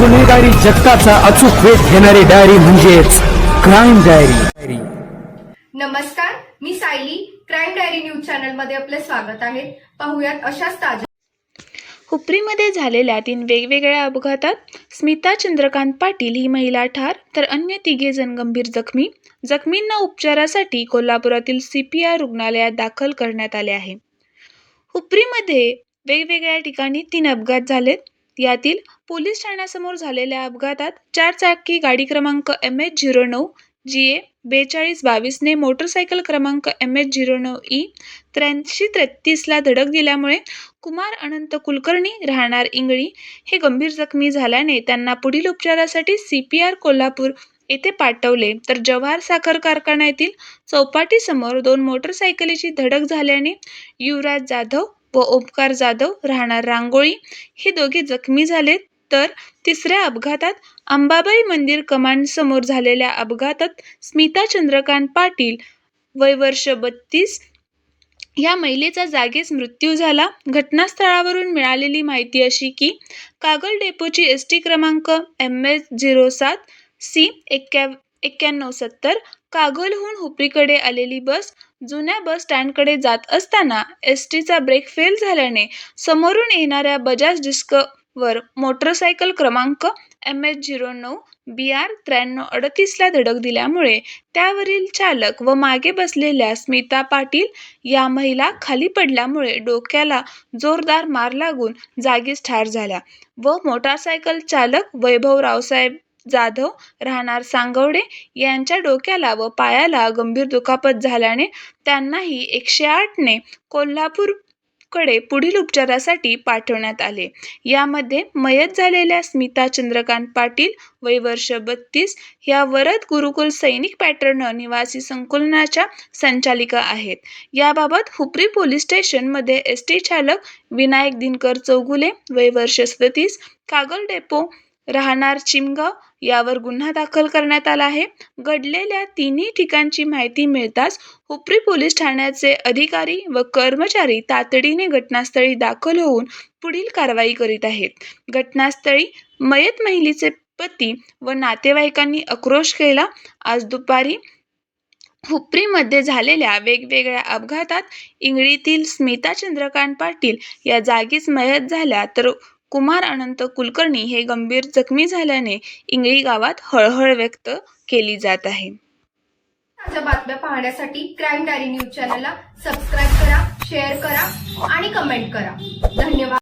गुन्हेगारी जगताचा अचूक वेध घेणारी डायरी म्हणजेच क्राईम डायरी नमस्कार मी सायली. क्राईम डायरी न्यूज चॅनलमध्ये आपले स्वागत आहे. पाहुयात अशाच ताज्या हुपरीमध्ये झालेल्या तीन वेगवेगळ्या अपघातात स्मिता चंद्रकांत पाटील ही महिला ठार तर अन्य तिघे जण गंभीर जखमी. जखमींना उपचारासाठी कोल्हापुरातील सी पी आर रुग्णालयात दाखल करण्यात आले आहे. हुपरीमध्ये वेगवेगळ्या ठिकाणी तीन अपघात झालेत. यातील पोलीस ठाण्यासमोर झालेल्या अपघातात चार चाकी गाडी क्रमांक एम एच झिरो नऊ जी ए बेचाळीस बावीसने मोटरसायकल क्रमांक एम एच झिरो नऊ ई त्र्याऐंशी तेहतीसला धडक दिल्यामुळे कुमार अनंत कुलकर्णी राहणार इंगळी हे गंभीर जखमी झाल्याने त्यांना पुढील उपचारासाठी सी पी आर कोल्हापूर येथे पाठवले. तर जव्हार साखर कारखान्यातील चौपाटीसमोर दोन मोटरसायकलीची धडक झाल्याने युवराज जाधव व ओमकार जाधव राहणार रांगोळी. हे दोघे जखमी झाले तर तिसऱ्या अपघातात अंबाबाई मंदिर कमांड समोर झालेल्या अपघातात स्मिता चंद्रकांत पाटील वय वर्ष बत्तीस. या महिलेचा जागीच मृत्यू झाला. घटनास्थळावरून मिळालेली माहिती अशी की कागल डेपोची एस टी क्रमांक एम एस झिरो सात सी एक्क्या एक्क्याण्णव सत्तर कागोलहून हुपरीकडे आलेली बस जुन्या बस स्टँडकडे जात असताना एस टीचा ब्रेक फेल झाल्याने समोरून येणाऱ्या बजाज डिस्कवर मोटरसायकल क्रमांक एम एच झिरो नऊ बी आर त्र्याण्णव अडतीसला धडक दिल्यामुळे त्यावरील चालक व मागे बसलेल्या स्मिता पाटील या महिला खाली पडल्यामुळे डोक्याला जोरदार मार लागून जागीच ठार झाल्या व मोटारसायकल चालक वैभव रावसाहेब जाधव राहणार सांगवडे यांच्या डोक्याला व पायाला गंभीर दुखापत झाल्याने त्यांनाही एकशे आठने कोल्हापूरकडे पुढील उपचारासाठी पाठवण्यात आले. यामध्ये मयत झालेल्या स्मिता चंद्रकांत पाटील वय वर्ष बत्तीस या वरद गुरुकुल सैनिक पॅटर्न निवासी संकुलनाच्या संचालिका आहेत. याबाबत हुपरी पोलीस स्टेशनमध्ये एस टी चालक विनायक दिनकर चौगुले वय वर्ष सदतीस कागल डेपो राहणार चिमगाव यावर गुन्हा दाखल करण्यात आला आहे. घडलेल्या तिन्ही ठिकाणची माहिती मिळताच हुपरी पोलीस ठाण्याचे अधिकारी व कर्मचारी तातडीने घटनास्थळी दाखल होऊन पुढील कारवाई करीत आहेत. घटनास्थळी मयत महिलेचे पती व नातेवाईकांनी आक्रोश केला. आज दुपारी हुपरीमध्ये झालेल्या वेगवेगळ्या अपघातात इंगळीतील स्मिता चंद्रकांत पाटील या जागीच मयत झाल्या तर कुमार अनंत कुलकर्णी हे गंभीर जखमी झाल्याने इंगळी गावात हळहळ व्यक्त केली जात आहे. ताज्या बातम्या पाहण्यासाठी क्राईम डायरी न्यूज चॅनलला सबस्क्राईब करा शेअर करा आणि कमेंट करा. धन्यवाद.